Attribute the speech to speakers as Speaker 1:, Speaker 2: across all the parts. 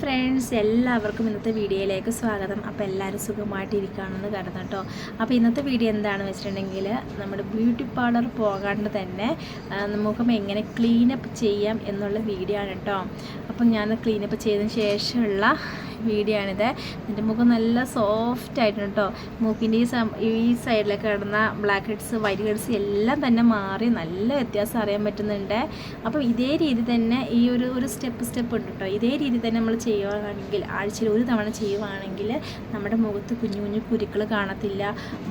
Speaker 1: Friends എല്ലാവർക്കും ഇന്നത്തെ വീഡിയോയിലേക്ക് സ്വാഗതം. അപ്പോൾ എല്ലാവരും സുഖമായിട്ടിരിക്കുകയാണെന്ന് കരുതണം കേട്ടോ. അപ്പോൾ ഇന്നത്തെ വീഡിയോ എന്താണെന്ന് വെച്ചിട്ടുണ്ടെങ്കിൽ നമ്മുടെ ബ്യൂട്ടി പാർലർ പോകാണ്ട് തന്നെ മുഖം എങ്ങനെ ക്ലീനപ്പ് ചെയ്യാം എന്നുള്ള വീഡിയോ ആണ് കേട്ടോ. അപ്പം ഞാൻ ക്ലീനപ്പ് ചെയ്തതിന് ശേഷമുള്ള വീഡിയോ ആണിത് എന്റെ മുഖം നല്ല സോഫ്റ്റ് ആയിട്ടുണ്ട് കേട്ടോ. മൂക്കിന്റെ ഈ ഈ സൈഡിലൊക്കെ കിടന്ന ബ്ലാക്ക് ഹെഡ്സ് വൈറ്റ് ഹെഡ്സ് എല്ലാം തന്നെ മാറി നല്ല വ്യത്യാസം അറിയാൻ പറ്റുന്നുണ്ട്. അപ്പോൾ ഇതേ രീതി തന്നെ ഈ ഒരു ഒരു സ്റ്റെപ്പ് സ്റ്റെപ്പ് ഉണ്ട് കേട്ടോ. ഇതേ രീതി തന്നെ നമ്മൾ ചെയ്യുകയാണെങ്കിൽ ആഴ്ചയിൽ ഒരു തവണ ചെയ്യുവാണെങ്കിൽ നമ്മുടെ മുഖത്ത് കുഞ്ഞു കുഞ്ഞു കുരുക്കൾ കാണത്തില്ല.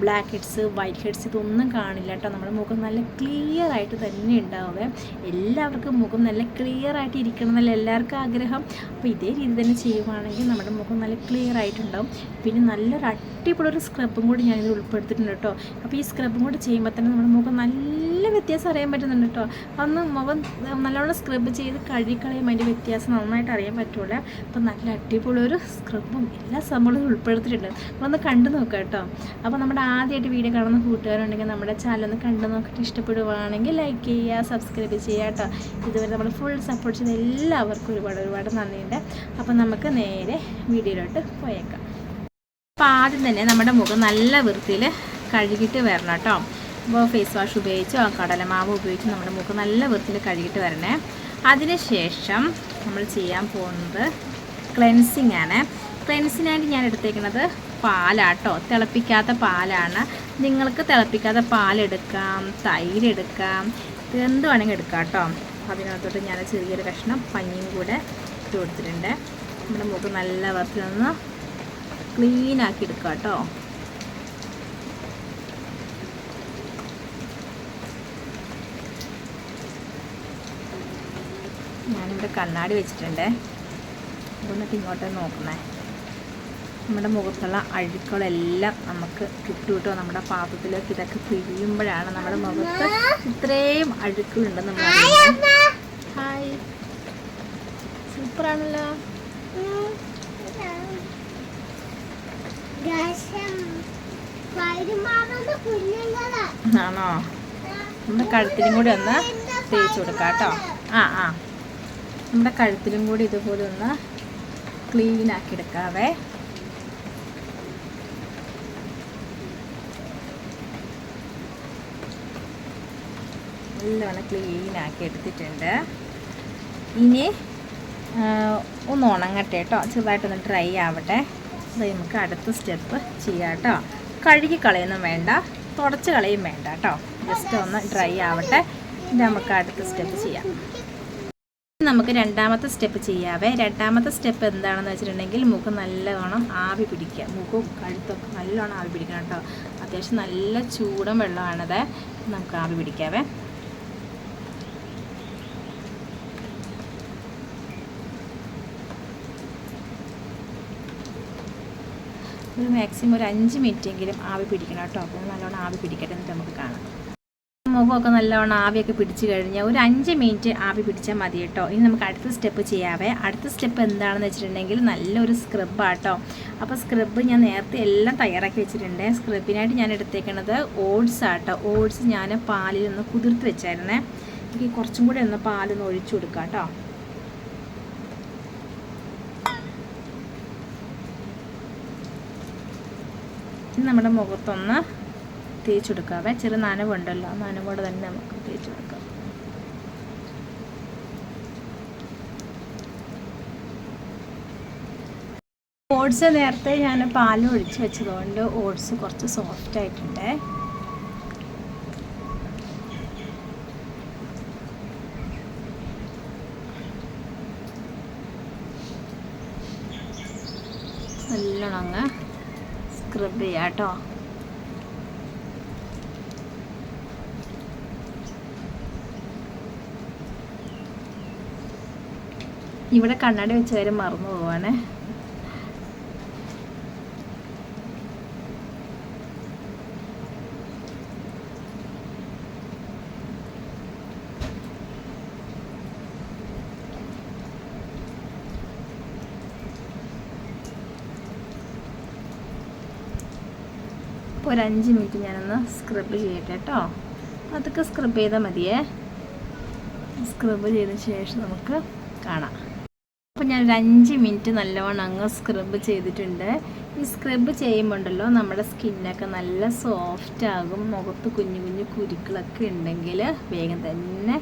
Speaker 1: ബ്ലാക്ക് ഹെഡ്സ് വൈറ്റ് ഹെഡ്സ് ഇതൊന്നും കാണില്ല കേട്ടോ. നമ്മുടെ മുഖം നല്ല ക്ലിയർ ആയിട്ട് തന്നെ ഉണ്ടാവുക എല്ലാവർക്കും മുഖം നല്ല ക്ലിയർ ആയിട്ട് ഇരിക്കണം എന്നല്ല എല്ലാവർക്കും ആഗ്രഹം. അപ്പോൾ ഇതേ രീതി തന്നെ ചെയ്യുവാണെങ്കിൽ നമ്മുടെ മുഖം നല്ല ക്ലിയർ ആയിട്ടുണ്ടാവും. പിന്നെ നല്ലൊരു അടിപൊളി ഒരു സ്ക്രബും കൂടി ഞാനിത് ഉൾപ്പെടുത്തിയിട്ടുണ്ട് കേട്ടോ. അപ്പോൾ ഈ സ്ക്രബും കൂടി ചെയ്യുമ്പോൾ തന്നെ നമ്മുടെ മുഖം നല്ല വ്യത്യാസം അറിയാൻ പറ്റുന്നുണ്ട് കേട്ടോ അന്ന് മുഖം നല്ലോണം സ്ക്രബ് ചെയ്ത് കഴുകിക്കളയും. അതിന്റെ വ്യത്യാസം നന്നായിട്ട് അറിയാൻ പറ്റുള്ളൂ അപ്പോൾ നല്ല അടിപൊളി ഒരു സ്ക്രബും എല്ലാ സംഭവങ്ങളും ഉൾപ്പെടുത്തിയിട്ടുണ്ട്. അപ്പോൾ ഒന്ന് കണ്ടു നോക്കാം കേട്ടോ. അപ്പോൾ നമ്മുടെ ആദ്യമായിട്ട് വീഡിയോ കാണുന്ന കൂട്ടുകാരുണ്ടെങ്കിൽ നമ്മുടെ ചാനൽ ഒന്ന് കണ്ടു നോക്കിയിട്ട് ഇഷ്ടപ്പെടുവാണെങ്കിൽ ലൈക്ക് ചെയ്യുക സബ്സ്ക്രൈബ് ചെയ്യുക കേട്ടോ ഇതുവരെ നമ്മൾ ഫുൾ സപ്പോർട്ട് ചെയ്ത എല്ലാവർക്കും ഒരുപാട് ഒരുപാട് നന്ദിയുണ്ട്. അപ്പോൾ നമുക്ക് നേരെ വീഡിയോയിലോട്ട് പോയേക്കാം. അപ്പോൾ ആദ്യം തന്നെ നമ്മുടെ മുഖം നല്ല വൃത്തിയിൽ കഴുകിയിട്ട് വരണം കേട്ടോ ഫേസ് വാഷ് ഉപയോഗിച്ചോ കടലമാവ് ഉപയോഗിച്ച് നമ്മുടെ മുഖം നല്ല വൃത്തിയിൽ കഴുകിയിട്ട് വരണേ. അതിനുശേഷം നമ്മൾ ചെയ്യാൻ പോകുന്നത് ക്ലെൻസിങ് ആണ്. ക്ലെൻസിനായിട്ട് ഞാൻ എടുത്തേക്കുന്നത് പാലാട്ടോ. തിളപ്പിക്കാത്ത പാലാണ്. നിങ്ങൾക്ക് തിളപ്പിക്കാത്ത പാലെടുക്കാം തൈരെടുക്കാം എന്ത് വേണമെങ്കിൽ എടുക്കാം കേട്ടോ. അതിനകത്തോട്ട് ഞാൻ ചെറിയൊരു കഷ്ണം പഞ്ഞിയും കൂടെ ഇട്ട് കൊടുത്തിട്ടുണ്ട്. നമ്മുടെ മുഖം നല്ല വൃത്തിൽ നിന്ന് ക്ലീനാക്കി എടുക്കാം കേട്ടോ. ഞാനിവിടെ കണ്ണാടി വെച്ചിട്ടുണ്ട്. അതൊന്നിട്ട് ഇങ്ങോട്ട് നോക്കണേ. നമ്മുടെ മുഖത്തുള്ള അഴുക്കുകളെല്ലാം നമുക്ക് കിട്ടും കേട്ടോ നമ്മുടെ പാത്രത്തിലേക്ക് ഇതൊക്കെ പിഴിയുമ്പോഴാണ് നമ്മുടെ മുഖത്ത് ഇത്രയും അഴുക്കുണ്ട് നമ്മൾ ഹായ് സൂപ്പറാണല്ലോ. ആണോ? നമ്മുടെ കഴുത്തിലും കൂടി ഒന്ന് തേച്ചു കൊടുക്കാം കേട്ടോ. ആ ആ. നമ്മുടെ കഴുത്തിലും കൂടി ഇതുപോലെ ഒന്ന് ക്ലീൻ ആക്കി എടുക്കാവേ. നല്ലോണം ക്ലീൻ ആക്കി എടുത്തിട്ടുണ്ട്. ഇനി ഒന്ന് ഉണങ്ങട്ടെ കേട്ടോ ചെറുതായിട്ടൊന്ന് ഡ്രൈ ആവട്ടെ. അത് നമുക്ക് അടുത്ത സ്റ്റെപ്പ് ചെയ്യാം കേട്ടോ കഴുകി കളയൊന്നും വേണ്ട. തുടച്ച് കളയും വേണ്ട കേട്ടോ ജസ്റ്റ് ഒന്ന് ഡ്രൈ ആവട്ടെ. നമുക്ക് അടുത്ത സ്റ്റെപ്പ് ചെയ്യാം. നമുക്ക് രണ്ടാമത്തെ സ്റ്റെപ്പ് ചെയ്യാവേ. രണ്ടാമത്തെ സ്റ്റെപ്പ് എന്താണെന്ന് വെച്ചിട്ടുണ്ടെങ്കിൽ മുഖം നല്ലവണ്ണം ആവി പിടിക്കുക. മുഖവും കഴുത്തൊക്കെ നല്ലോണം ആവി പിടിക്കണം കേട്ടോ. അത്യാവശ്യം നല്ല ചൂടും വെള്ളമാണത്. നമുക്ക് ആവി പിടിക്കാവേ. ഒരു മാക്സിമം ഒരു അഞ്ച് മിനിറ്റെങ്കിലും ആവി പിടിക്കണം കേട്ടോ. അപ്പോൾ നല്ലോണം ആവി പിടിക്കട്ടെ എന്നിട്ട് നമുക്ക് കാണാം. മുഖമൊക്കെ നല്ലവണ്ണം ആവിയൊക്കെ പിടിച്ച് കഴിഞ്ഞാൽ ഒരു അഞ്ച് മിനിറ്റ് ആവി പിടിച്ചാൽ മതി കേട്ടോ. ഇനി നമുക്ക് അടുത്ത സ്റ്റെപ്പ് ചെയ്യാവേ. അടുത്ത സ്റ്റെപ്പ് എന്താണെന്ന് വെച്ചിട്ടുണ്ടെങ്കിൽ നല്ലൊരു സ്ക്രബാട്ടോ അപ്പോൾ സ്ക്രബ് ഞാൻ നേരത്തെ എല്ലാം തയ്യാറാക്കി വെച്ചിട്ടുണ്ട്. സ്ക്രബിനായിട്ട് ഞാൻ എടുത്തേക്കണത് ഓട്സ് ആട്ടോ. ഓട്സ് ഞാൻ പാലിൽ ഒന്ന് കുതിർത്ത് വെച്ചായിരുന്നേ. എനിക്ക് കുറച്ചും കൂടി ഒന്ന് പാലൊന്ന് ഒഴിച്ചു കൊടുക്കാം കേട്ടോ. നമ്മുടെ മുഖത്തൊന്ന് തേച്ച് കൊടുക്കാവേ ചെറിയ നനവുണ്ടല്ലോ. ആ നനവോടെ തന്നെ നമുക്ക് തേച്ചെടുക്കാം. ഓട്സ് നേരത്തെ ഞാൻ പാൽ ഒഴിച്ച് വെച്ചതുകൊണ്ട് ഓട്സ് കുറച്ച് സോഫ്റ്റ് ആയിട്ടുണ്ട്. നല്ലോണം അങ്ങ് സ്ക്രബ് ചെയ്യാം കേട്ടോ. ഇവിടെ കണ്ണാടി വെച്ച കാര്യം മറന്നു പോവാണേ. ഒരു അഞ്ച് മിനിറ്റ് ഞാനൊന്ന് സ്ക്രബ് ചെയ്യട്ടെ കേട്ടോ. അതൊക്കെ സ്ക്രബ് ചെയ്താൽ മതിയേ. സ്ക്രബ് ചെയ്ത ശേഷം നമുക്ക് കാണാം. അപ്പോൾ ഒരു അഞ്ച് മിനിറ്റ് നല്ലവണ്ണം അങ്ങ് സ്ക്രബ് ചെയ്തിട്ടുണ്ട്. ഈ സ്ക്രബ് ചെയ്യുമ്പോൾ ഉണ്ടല്ലോ നമ്മുടെ സ്കിന്നൊക്കെ നല്ല സോഫ്റ്റ് ആകും. മുഖത്ത് കുഞ്ഞു കുഞ്ഞു കുരുക്കളൊക്കെ ഉണ്ടെങ്കിൽ വേഗം തന്നെ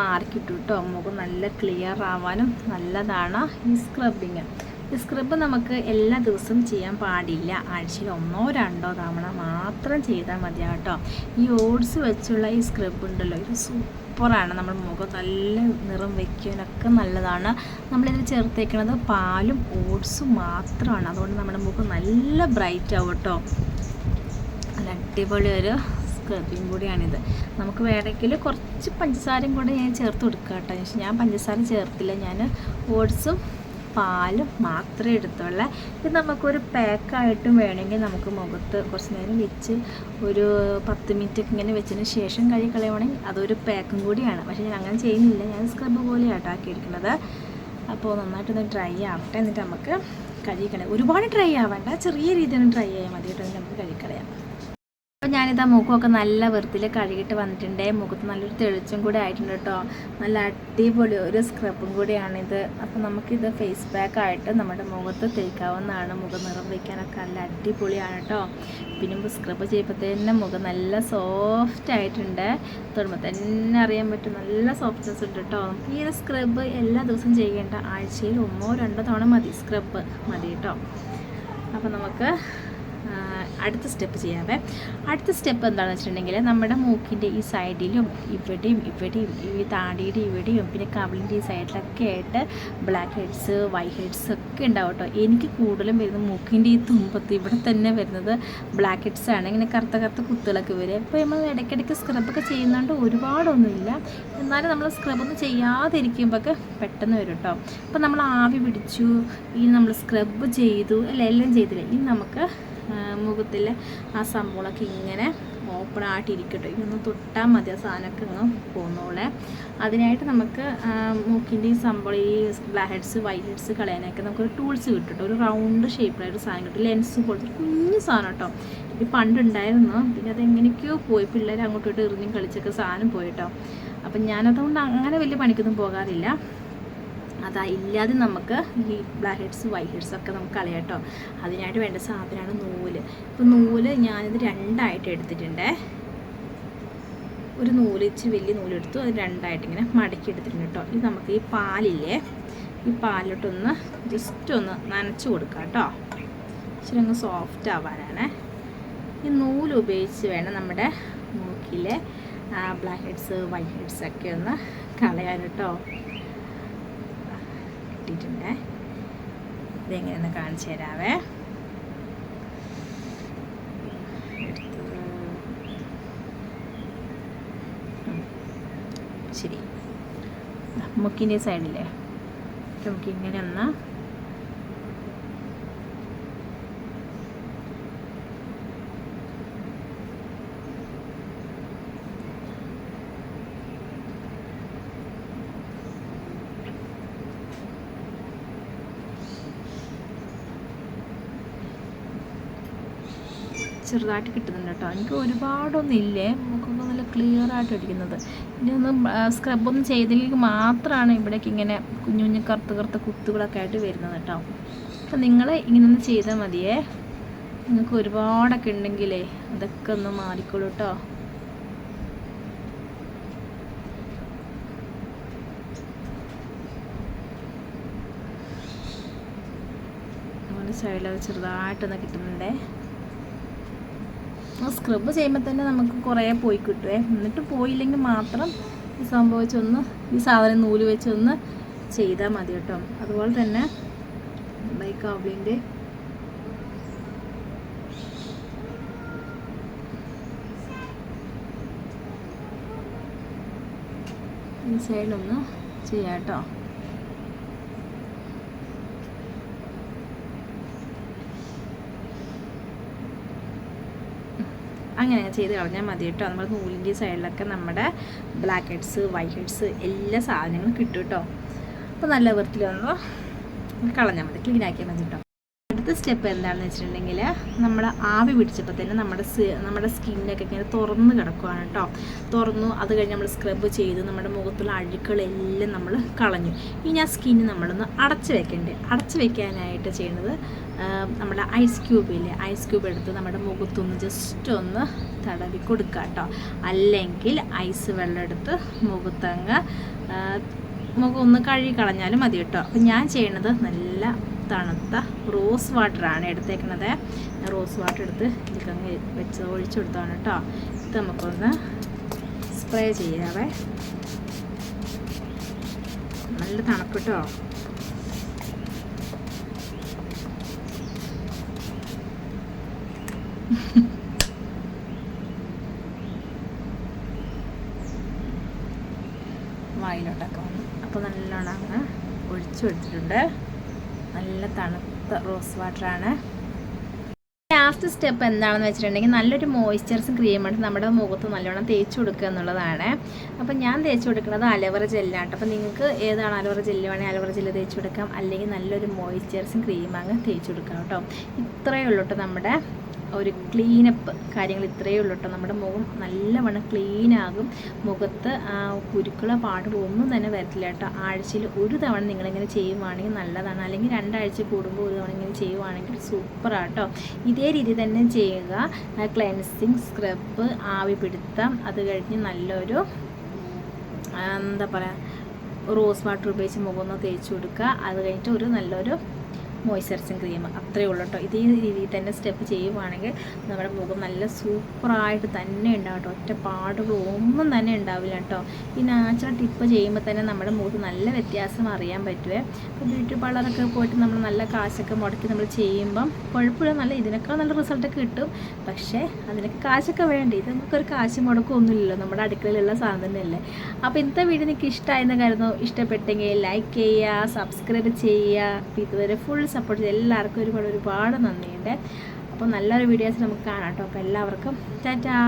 Speaker 1: മാറിക്കിട്ടു കേട്ടോ മുഖം നല്ല ക്ലിയർ ആവാനും നല്ലതാണ് ഈ സ്ക്രബിങ് ഈ സ്ക്രബ് നമുക്ക് എല്ലാ ദിവസവും ചെയ്യാൻ പാടില്ല. ആഴ്ചയിൽ ഒന്നോ രണ്ടോ തവണ മാത്രം ചെയ്താൽ മതിയാട്ടോ. ഈ ഓട്സ് വെച്ചുള്ള ഈ സ്ക്രബ് ഉണ്ടല്ലോ ഇത് സൂപ്പറാണ്. നമ്മുടെ മുഖം നല്ല നിറം വയ്ക്കാനൊക്കെ നല്ലതാണ്. നമ്മളിതിൽ ചേർത്തേക്കുന്നത് പാലും ഓട്സും മാത്രമാണ്. അതുകൊണ്ട് നമ്മുടെ മുഖം നല്ല ബ്രൈറ്റ് ആവും കേട്ടോ നല്ല അടിപൊളി ഒരു സ്ക്രബിങ് കൂടിയാണിത്. നമുക്ക് വേണമെങ്കിൽ കുറച്ച് പഞ്ചസാരയും കൂടെ ഞാൻ ചേർത്ത് കൊടുക്കാം കേട്ടോ ഞാൻ പഞ്ചസാര ചേർത്തില്ല. ഞാൻ ഓട്സും പാലും മാത്രമേ എടുത്തുള്ളൂ. ഇത് നമുക്കൊരു പാക്കായിട്ടും വേണമെങ്കിൽ നമുക്ക് മുഖത്ത് കുറച്ച് നേരം വെച്ച് ഒരു പത്ത് മിനിറ്റ് ഇങ്ങനെ വെച്ചതിന് ശേഷം കഴുകി കളയുവാണെങ്കിൽ അതൊരു പാക്കും കൂടിയാണ്. പക്ഷേ ഞാൻ അങ്ങനെ ചെയ്യുന്നില്ല. ഞാൻ സ്ക്രബ് പോലെയാട്ടോ ആക്കിയിരിക്കുന്നത്. അപ്പോൾ നന്നായിട്ടൊന്ന് ഡ്രൈ ആവട്ടെ എന്നിട്ട് നമുക്ക് കഴുകി കഴുകിക്കളയാം ഒരുപാട് ഡ്രൈ ആവേണ്ട. ചെറിയ രീതിയിൽ ഡ്രൈ ആയാൽ മതി കേട്ടോ. നമുക്ക് കഴുകിക്കളയാം അപ്പോൾ ഞാനിതാ മുഖമൊക്കെ നല്ല വൃത്തിയിൽ കഴുകിയിട്ട് വന്നിട്ടുണ്ട്. മുഖത്ത് നല്ലൊരു തെളിച്ചും കൂടി ആയിട്ടുണ്ട് കേട്ടോ. നല്ല അടിപൊളി ഒരു സ്ക്രബും കൂടിയാണിത്. അപ്പോൾ നമുക്കിത് ഫേസ് പാക്ക് ആയിട്ട് നമ്മുടെ മുഖത്ത് തേക്കാവുന്നതാണ്. മുഖം നിറം വയ്ക്കാനൊക്കെ നല്ല അടിപൊളിയാണ് കേട്ടോ. പിന്നെ സ്ക്രബ് ചെയ്യുമ്പോൾ മുഖം നല്ല സോഫ്റ്റ് ആയിട്ടുണ്ട്. തൊടുമ്പോൾ തന്നെ അറിയാൻ പറ്റും. നല്ല സോഫ്റ്റ്നെസ് ഉണ്ട് കേട്ടോ. ഈ ഒരു സ്ക്രബ് എല്ലാ ദിവസവും ചെയ്യേണ്ട ആഴ്ചയിൽ ഒന്നോ രണ്ടോ തവണ മതി സ്ക്രബ് മതി കേട്ടോ. അപ്പോൾ നമുക്ക് അടുത്ത സ്റ്റെപ്പ് ചെയ്യാവേ. അടുത്ത സ്റ്റെപ്പ് എന്താണെന്ന് വെച്ചിട്ടുണ്ടെങ്കിൽ നമ്മുടെ മൂക്കിന്റെ ഈ സൈഡിലും ഇവിടെയും ഇവിടെയും ഈ താടിയുടെ ഇവിടെയും പിന്നെ കവിളിന്റെ ഈ സൈഡിലൊക്കെ ആയിട്ട് ബ്ലാക്ക് ഹെഡ്സ് വൈറ്റ് ഹെഡ്സ് ഒക്കെ ഉണ്ടാവും കേട്ടോ. എനിക്ക് കൂടുതലും വരുന്നത് മൂക്കിന്റെ ഈ തുമ്പത്ത്. ഇവിടെ തന്നെ വരുന്നത് ബ്ലാക്ക് ഹെഡ്സ് ആണ്. ഇങ്ങനെ കറുത്ത കറുത്ത കുത്തുകളൊക്കെ വരും. അപ്പോൾ നമ്മൾ ഇടയ്ക്കിടയ്ക്ക് സ്ക്രബൊക്കെ ചെയ്യുന്നതുകൊണ്ട് ഒരുപാടൊന്നുമില്ല. എന്നാലും നമ്മൾ സ്ക്രബൊന്നും ചെയ്യാതിരിക്കുമ്പോഴൊക്കെ പെട്ടെന്ന് വരും കേട്ടോ. അപ്പോൾ നമ്മൾ ആവി പിടിച്ചു ഇനി നമ്മൾ സ്ക്രബ് ചെയ്തു അല്ല എല്ലാം ചെയ്തില്ല. ഇനി നമുക്ക് മുഖത്തിൽ ആ സംഭവങ്ങളൊക്കെ ഇങ്ങനെ ഓപ്പൺ ആയിട്ടിരിക്കട്ടെ. ഇതൊന്ന് തൊട്ടാൽ മതി ആ സാധനമൊക്കെ ഇങ്ങ് പോകുന്നോളെ അതിനായിട്ട് നമുക്ക് മൂക്കിന്റെ ഈ സംഭവം ഈ ബ്ലാക്ക് ഹെഡ്സ് വൈറ്റ് ഹെഡ്സ് കളയാനൊക്കെ നമുക്കൊരു ടൂൾസ് കിട്ടും ഒരു റൗണ്ട് ഷേപ്പിലായൊരു സാധനം കിട്ടും. ലെൻസ് പോലത്തെ കുഞ്ഞു സാധനം കേട്ടോ. ഇത് പണ്ടുണ്ടായിരുന്നു. പിന്നെ അത് എങ്ങനെയൊക്കെയോ പോയി. പിള്ളേർ അങ്ങോട്ടും ഇങ്ങോട്ടും എറിഞ്ഞും കളിച്ചൊക്കെ സാധനം പോയിട്ടോ അപ്പം ഞാനതുകൊണ്ട് അങ്ങനെ വലിയ പണിക്കൊന്നും പോകാറില്ല. അതാ ഇല്ലാതെ നമുക്ക് ഈ ബ്ലാക്ക് ഹെഡ്സ് വൈറ്റ് ഹെഡ്സ് ഒക്കെ നമുക്ക് കളയാട്ടോ അതിനായിട്ട് വേണ്ട സാധനമാണ് നൂൽ. ഇപ്പോൾ നൂൽ ഞാനിത് രണ്ടായിട്ട് എടുത്തിട്ടുണ്ട്. ഒരു നൂൽ ഇച്ചിരി വലിയ നൂലെടുത്തു അത് രണ്ടായിട്ട് ഇങ്ങനെ മടക്കി എടുത്തിട്ടുണ്ട് കേട്ടോ. ഇത് നമുക്ക് ഈ പാലില്ലേ? ഈ പാലിലോട്ടൊന്ന് ജസ്റ്റ് ഒന്ന് നനച്ചു കൊടുക്കാം കേട്ടോ. ഇച്ചിരി ഒന്ന് സോഫ്റ്റ് ആവാനാണ്. ഈ നൂൽ ഉപയോഗിച്ച് വേണം നമ്മുടെ മൂക്കിലെ ബ്ലാക്ക് ഹെഡ്സ് വൈറ്റ് ഹെഡ്സ് ഒക്കെ ഒന്ന് കളയാൻ കേട്ടോ. കിട്ടിയിട്ടുണ്ട് ഇതെങ്ങനെയൊന്ന് കാണിച്ചു തരാവേ. ശരി. മുക്കിന്റെ സൈഡില്ലേ? നമുക്ക് ഇങ്ങനെ ഒന്ന് ചെറുതായിട്ട് കിട്ടുന്നുണ്ട് കേട്ടോ. എനിക്ക് ഒരുപാടൊന്നും ഇല്ലേ? നമുക്കൊന്നും നല്ല ക്ലിയർ ആയിട്ട് ഇരിക്കുന്നത്. ഇനി ഒന്ന് സ്ക്രബൊന്നും ചെയ്തില്ലെങ്കിൽ മാത്രമാണ് ഇവിടേക്ക് ഇങ്ങനെ കുഞ്ഞു കുഞ്ഞു കറുത്ത കറുത്ത കുത്തുകളൊക്കെ ആയിട്ട് വരുന്നത് കേട്ടോ. അപ്പം നിങ്ങൾ ഇങ്ങനെ ഒന്ന് ചെയ്താൽ മതിയേ. നിങ്ങൾക്ക് ഒരുപാടൊക്കെ ഉണ്ടെങ്കിലേ അതൊക്കെ ഒന്ന് മാറിക്കോളൂ കേട്ടോ. സൈഡിലത് ചെറുതായിട്ടൊന്ന് കിട്ടുന്നുണ്ടേ. സ്ക്രബ് ചെയ്യുമ്പോൾ തന്നെ നമുക്ക് കുറേ പോയി കിട്ടുമേ എന്നിട്ട് പോയില്ലെങ്കിൽ മാത്രം ഈ സംഭവം വെച്ചൊന്ന് ഈ സാധനം നൂൽ വെച്ചൊന്ന് ചെയ്താൽ മതി കേട്ടോ. അതുപോലെ തന്നെ ബൈക്ക് ഈ കാവ്ലിന്റെ ഈ സൈഡൊന്ന് ചെയ്യാം കേട്ടോ. അങ്ങനെ ചെയ്ത് കളഞ്ഞാൽ മതി കേട്ടോ. നമ്മൾ നൂലിന്റെ സൈഡിലൊക്കെ നമ്മുടെ ബ്ലാക്ക് ഹെഡ്സ് വൈറ്റ് ഹെഡ്സ് എല്ലാ സാധനങ്ങളും കിട്ടും കേട്ടോ. അപ്പോൾ നല്ല വൃത്തിയിൽ വന്നോ കളഞ്ഞാൽ മതി. ക്ലീൻ ആക്കിയാൽ മതി കേട്ടോ. അടുത്ത സ്റ്റെപ്പ് എന്താണെന്ന് വെച്ചിട്ടുണ്ടെങ്കിൽ നമ്മൾ ആവി പിടിച്ചപ്പോൾ തന്നെ നമ്മുടെ നമ്മുടെ സ്കിന്നൊക്കെ ഇങ്ങനെ തുറന്ന് കിടക്കുവാണ് കേട്ടോ. തുറന്നു അത് കഴിഞ്ഞ് നമ്മൾ സ്ക്രബ് ചെയ്ത് നമ്മുടെ മുഖത്തുള്ള അഴുക്കളെല്ലാം നമ്മൾ കളഞ്ഞു. ഇനി ആ സ്കിന്ന് നമ്മളൊന്ന് അടച്ചു വെക്കണ്ടേ? അടച്ചു വെക്കാനായിട്ട് ചെയ്യുന്നത് നമ്മുടെ ഐസ് ക്യൂബില്ലേ ഐസ് ക്യൂബ് എടുത്ത് നമ്മുടെ മുഖത്തൊന്ന് ജസ്റ്റ് ഒന്ന് തടവി കൊടുക്കുക കേട്ടോ. അല്ലെങ്കിൽ ഐസ് വെള്ളം എടുത്ത് മുഖത്തങ്ങ് മുഖം ഒന്ന് കഴുകി കളഞ്ഞാലും മതി കേട്ടോ. അപ്പം ഞാൻ ചെയ്യണത് നല്ല തണുത്ത റോസ് വാട്ടറാണ് എടുത്തേക്കണത്. റോസ് വാട്ടർ എടുത്ത് ഇതിലങ്ങ് വെച്ച് ഒഴിച്ചു കൊടുത്താണ് കേട്ടോ. ഇത് നമുക്കൊന്ന് സ്പ്രേ ചെയ്യാവേ. നല്ല തണുപ്പ് കേട്ടോ. വായിലോട്ടൊക്കെ വന്നു. അപ്പോൾ നല്ലോണം അങ്ങ് ഒഴിച്ചു കൊടുത്തിട്ടുണ്ട്. നല്ല തണുത്ത റോസ് വാട്ടറാണ്. ലാസ്റ്റ് സ്റ്റെപ്പ് എന്താണെന്ന് വെച്ചിട്ടുണ്ടെങ്കിൽ നല്ലൊരു മോയ്സ്ചറൈസും ക്രീമായിട്ട് നമ്മുടെ മുഖത്ത് നല്ലോണം തേച്ച് കൊടുക്കുക എന്നുള്ളതാണ്. അപ്പം ഞാൻ തേച്ച് കൊടുക്കുന്നത് അലവറ ജെല്ലാണ് അപ്പം നിങ്ങൾക്ക് ഏതാണ് അലവറ ജെല്ല് വേണമെങ്കിൽ അലവറ ജെല്ല് തേച്ച് കൊടുക്കാം. അല്ലെങ്കിൽ നല്ലൊരു മോയ്സ്ചറൈസും ക്രീം അങ്ങ് തേച്ച് കൊടുക്കാം കേട്ടോ. ഇത്രയേ ഉള്ളൂ കേട്ടോ നമ്മുടെ ഒരു ക്ലീനപ്പ് കാര്യങ്ങൾ ഇത്രയേ ഉള്ളൂ കേട്ടോ നമ്മുടെ മുഖം നല്ലവണ്ണം ക്ലീൻ ആകും. മുഖത്ത് കുരുക്കളോ പാടുകളോ ഒന്നും തന്നെ വരത്തില്ല കേട്ടോ ആഴ്ചയിൽ ഒരു തവണ നിങ്ങളിങ്ങനെ ചെയ്യുവാണെങ്കിൽ നല്ലതാണ്. അല്ലെങ്കിൽ രണ്ടാഴ്ച കൂടുമ്പോൾ ഒരു തവണ ഇങ്ങനെ ചെയ്യുവാണെങ്കിൽ സൂപ്പറാണ് കേട്ടോ ഇതേ രീതി തന്നെ ചെയ്യുക. ക്ലെൻസിങ് സ്ക്രബ് ആവി പിടുത്തം അത് കഴിഞ്ഞ് നല്ലൊരു എന്താ പറയുക റോസ് വാട്ടർ ഉപയോഗിച്ച് മുഖം ഒന്ന് തേച്ച് കൊടുക്കുക. അത് കഴിഞ്ഞിട്ട് ഒരു നല്ലൊരു മോയ്സ്ചറൈസിങ് ക്രീം അത്രയേ ഉള്ളൂ കേട്ടോ ഇതേ രീതിയിൽ തന്നെ സ്റ്റെപ്പ് ചെയ്യുവാണെങ്കിൽ നമ്മുടെ മുഖം നല്ല സൂപ്പറായിട്ട് തന്നെ ഉണ്ടാവും കേട്ടോ ഒറ്റ പാടുകൾ ഒന്നും തന്നെ ഉണ്ടാവില്ല കേട്ടോ ഈ നാച്ചുറൽ ടിപ്പ് ചെയ്യുമ്പോൾ തന്നെ നമ്മുടെ മുഖത്ത് നല്ല വ്യത്യാസം അറിയാൻ പറ്റുമേ ഇപ്പോൾ ബ്യൂട്ടി പാർലറൊക്കെ പോയിട്ട് നമ്മൾ നല്ല കാശൊക്കെ മുടക്കി നമ്മൾ ചെയ്യുമ്പം കുഴപ്പമില്ല. നല്ല ഇതിനേക്കാൾ നല്ല റിസൾട്ടൊക്കെ കിട്ടും. പക്ഷേ അതിനൊക്കെ കാശൊക്കെ വേണ്ടേ? ഇത് നമുക്കൊരു കാശ് മുടക്കമൊന്നുമില്ലല്ലോ നമ്മുടെ അടുക്കളയിലുള്ള സാധനം തന്നെയല്ലേ. അപ്പോൾ ഇന്നത്തെ വീഡിയോ നിങ്ങൾക്ക് ഇഷ്ടമായെന്ന് കരുതുന്നു. ഇഷ്ടപ്പെട്ടെങ്കിൽ ലൈക്ക് ചെയ്യുക സബ്സ്ക്രൈബ് ചെയ്യുക. അപ്പോൾ ഇതുവരെ ഫുൾ സപ്പോർട്ട് ചെയ്ത് എല്ലാവർക്കും ഒരുപാട് ഒരുപാട് നന്ദിയുണ്ട്. അപ്പോൾ നല്ലൊരു വീഡിയോസ് നമുക്ക് കാണാം കേട്ടോ. അപ്പോൾ എല്ലാവർക്കും ടാറ്റാ.